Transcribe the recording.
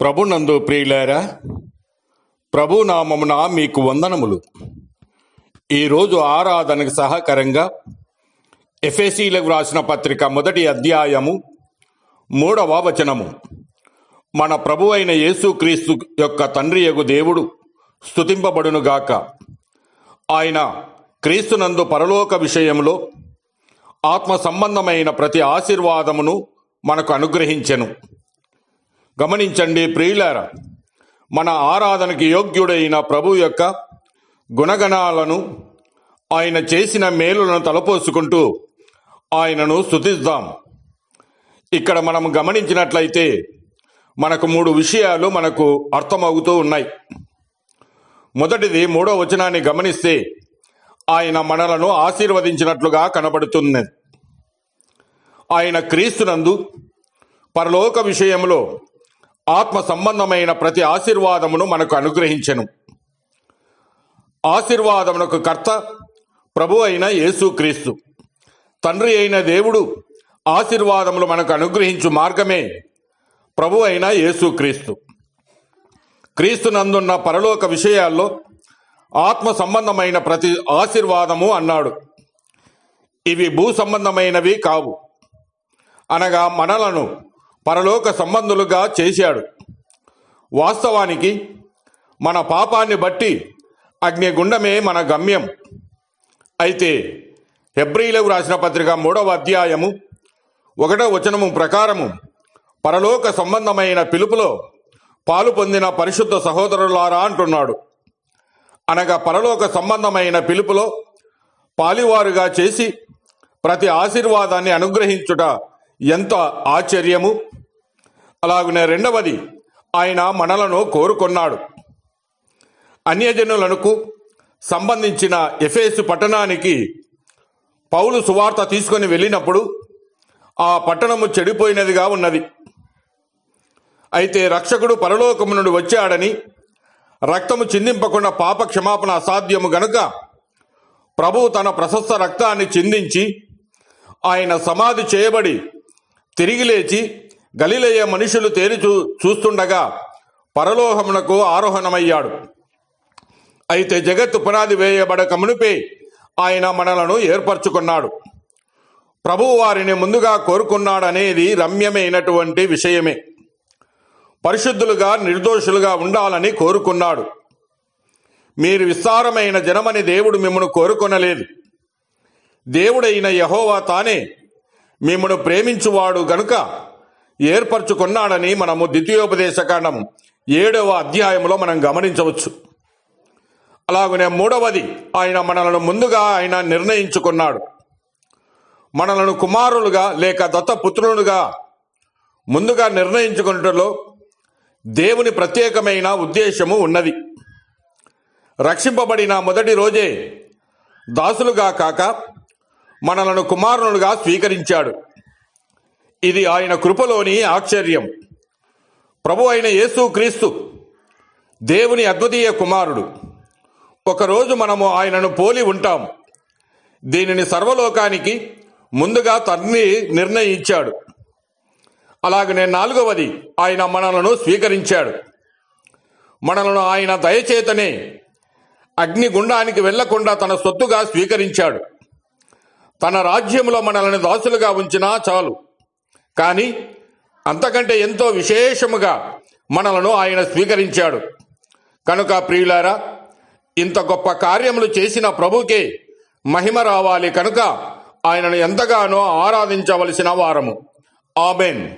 ప్రభునందు ప్రియులారా ప్రభు నామమున మీకు వందనములు. ఈరోజు ఆరాధనకు సహకరంగా ఎఫ్ఎసీలకు వ్రాసిన పత్రిక మొదటి అధ్యాయము మూడవ వచనము. మన ప్రభు అయిన యేసుక్రీస్తు యొక్క తండ్రి యగు దేవుడు స్తుతింపబడునుగాక. ఆయన క్రీస్తునందు పరలోక విషయంలో ఆత్మ సంబంధమైన ప్రతి ఆశీర్వాదమును మనకు అనుగ్రహించెను. గమనించండి ప్రియులారా మన ఆరాధనకి యోగ్యుడైన ప్రభు యొక్క గుణగణాలను ఆయన చేసిన మేలులను తలపోసుకుంటూ ఆయనను స్థుతిద్దాం ఇక్కడ మనం గమనించినట్లయితే మనకు మూడు విషయాలు మనకు అర్థమవుతూ ఉన్నాయి. మొదటిది మూడో వచనాన్ని గమనిస్తే ఆయన మనలను ఆశీర్వదించినట్లుగా కనబడుతుంది. ఆయన క్రీస్తునందు పరలోక విషయంలో ఆత్మ సంబంధమైన ప్రతి ఆశీర్వాదమును మనకు అనుగ్రహించెను. ఆశీర్వాదమునకు కర్త ప్రభు అయిన యేసుక్రీస్తు తండ్రి అయిన దేవుడు ఆశీర్వాదములు మనకు అనుగ్రహించు మార్గమే ప్రభు అయిన యేసుక్రీస్తు క్రీస్తునందున్న పరలోక విషయాల్లో ఆత్మ సంబంధమైన ప్రతి ఆశీర్వాదము అన్నాడు. ఇవి భూ సంబంధమైనవి కావు. అనగా మనలను పరలోక సంబంధులుగా చేశాడు. వాస్తవానికి మన పాపాన్ని బట్టి అగ్నిగుండమే మన గమ్యం. అయితే హెబ్రిలకు రాసిన పత్రిక మూడవ అధ్యాయము ఒకటో వచనము ప్రకారము పరలోక సంబంధమైన పిలుపులో పాలు పొందిన పరిశుద్ధ సహోదరులారా అంటున్నాడు. అనగా పరలోక సంబంధమైన పిలుపులో పాలివారుగా చేసి ప్రతి ఆశీర్వాదాన్ని అనుగ్రహించుట ఎంత ఆశ్చర్యము! అలాగనే రెండవది ఆయన మనలను కోరుకొన్నాడు. అన్యజనులకు సంబంధించిన ఎఫేసు పట్టణానికి పౌలు సువార్త తీసుకొని వెళ్ళినప్పుడు ఆ పట్టణము చెడిపోయినదిగా ఉన్నది. అయితే రక్షకుడు పరలోకము నుండి వచ్చాడని రక్తము చిందింపకుండా పాప క్షమాపణ అసాధ్యము గనుక ప్రభువు తన ప్రశస్త రక్తాన్ని చిందించి ఆయన సమాధి చేయబడి తిరిగి లేచి గలిలయ్య మనుషులు తేరి చూ చూస్తుండగా పరలోహమునకు ఆరోహణమయ్యాడు. అయితే జగత్తు పునాది వేయబడక మునిపే ఆయన మనలను ఏర్పరచుకున్నాడు. ప్రభువు వారిని ముందుగా కోరుకున్నాడనేది రమ్యమైనటువంటి విషయమే. పరిశుద్ధులుగా నిర్దోషులుగా ఉండాలని కోరుకున్నాడు. మీరు విస్తారమైన జనమని దేవుడు మిమ్మను కోరుకొనలేదు. దేవుడైన యహోవా తానే మిమ్మను ప్రేమించువాడు గనుక ఏర్పరచుకున్నాడని మనము ద్వితీయోపదేశకాండం ఏడవ అధ్యాయంలో మనం గమనించవచ్చు. అలాగనే మూడవది ఆయన మనలను ముందుగా ఆయన నిర్ణయించుకున్నాడు. మనలను కుమారులుగా లేక దత్తపుత్రులుగా ముందుగా నిర్ణయించుకున్నట్లో దేవుని ప్రత్యేకమైన ఉద్దేశము ఉన్నది. రక్షింపబడిన మొదటి రోజే దాసులుగా కాక మనలను కుమారునులుగా స్వీకరించాడు. ఇది ఆయన కృపలోని ఆశ్చర్యం. ప్రభు అయిన యేసుక్రీస్తు దేవుని అద్వితీయ కుమారుడు. ఒకరోజు మనము ఆయనను పోలి ఉంటాం. దీనిని సర్వలోకానికి ముందుగా తండ్రి నిర్ణయించాడు. అలాగనే నాలుగవది ఆయన మనలను స్వీకరించాడు. మనలను ఆయన దయచేతనే అగ్నిగుండానికి వెళ్ళకుండా తన సొత్తుగా స్వీకరించాడు. తన రాజ్యంలో మనల్ని దాసులుగా ఉంచినా చాలు. కానీ అంతకంటే ఎంతో విశేషముగా మనలను ఆయన స్వీకరించాడు. కనుక ప్రియులారా ఇంత గొప్ప కార్యములు చేసిన ప్రభుకే మహిమ రావాలి కనుక ఆయనను ఎంతగానో ఆరాధించవలసిన వారము. ఆమెన్.